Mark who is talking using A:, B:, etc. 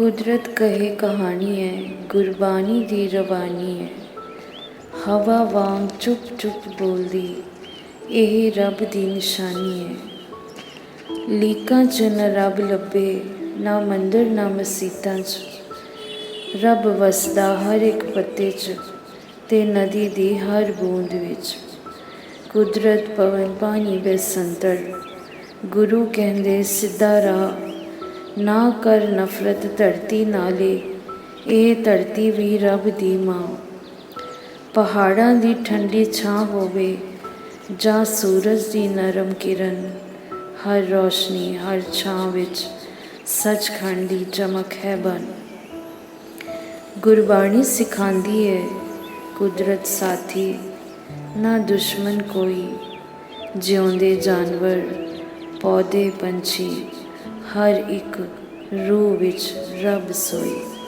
A: ਕੁਦਰਤ ਕਹੇ ਕਹਾਣੀ ਹੈ, ਗੁਰਬਾਣੀ ਦੀ ਰਵਾਨੀ ਹੈ। ਹਵਾ ਵਾਂਗ ਚੁੱਪ ਚੁੱਪ ਬੋਲਦੀ, ਇਹ ਰੱਬ ਦੀ ਨਿਸ਼ਾਨੀ ਹੈ। ਲੀਕਾਂ 'ਚ ਨਾ ਰੱਬ ਲੱਭੇ, ਨਾ ਮੰਦਰ, ਨਾ ਮਸੀਤਾਂ 'ਚ। ਰੱਬ ਵਸਦਾ ਹਰ ਇੱਕ ਪੱਤੇ 'ਚ ਤੇ ਨਦੀ ਦੀ ਹਰ ਬੂੰਦ ਵਿੱਚ। ਕੁਦਰਤ ਪਵਨ ਪਾਣੀ ਬੇਸੰਤਰ ਗੁਰੂ ਕਹਿੰਦੇ, ਸਿੱਧਾ ਰਾਹ ਨਾ ਕਰ ਨਫ਼ਰਤ ਧਰਤੀ ਨਾਲੇ, ਇਹ ਧਰਤੀ ਵੀ ਰੱਬ ਦੀ ਮਾਂ। ਪਹਾੜਾਂ ਦੀ ਠੰਡੀ ਛਾਂ ਹੋਵੇ, ਜਾਂ ਸੂਰਜ ਦੀ ਨਰਮ ਕਿਰਨ, ਹਰ ਰੋਸ਼ਨੀ ਹਰ ਛਾਂ ਵਿੱਚ ਸੱਚਖੰਡ ਦੀ ਚਮਕ ਹੈ ਬਨ ਗੁਰਬਾਣੀ ਸਿਖਾਉਂਦੀ ਹੈ ਕੁਦਰਤ ਸਾਥੀ, ਨਾ ਦੁਸ਼ਮਣ ਕੋਈ, ਜਿਉਂਦੇ ਜਾਨਵਰ, ਪੌਦੇ ਪੰਛੀ। ਹਰ ਇੱਕ ਰੂਹ ਵਿੱਚ ਰੱਬ ਸੋਈ।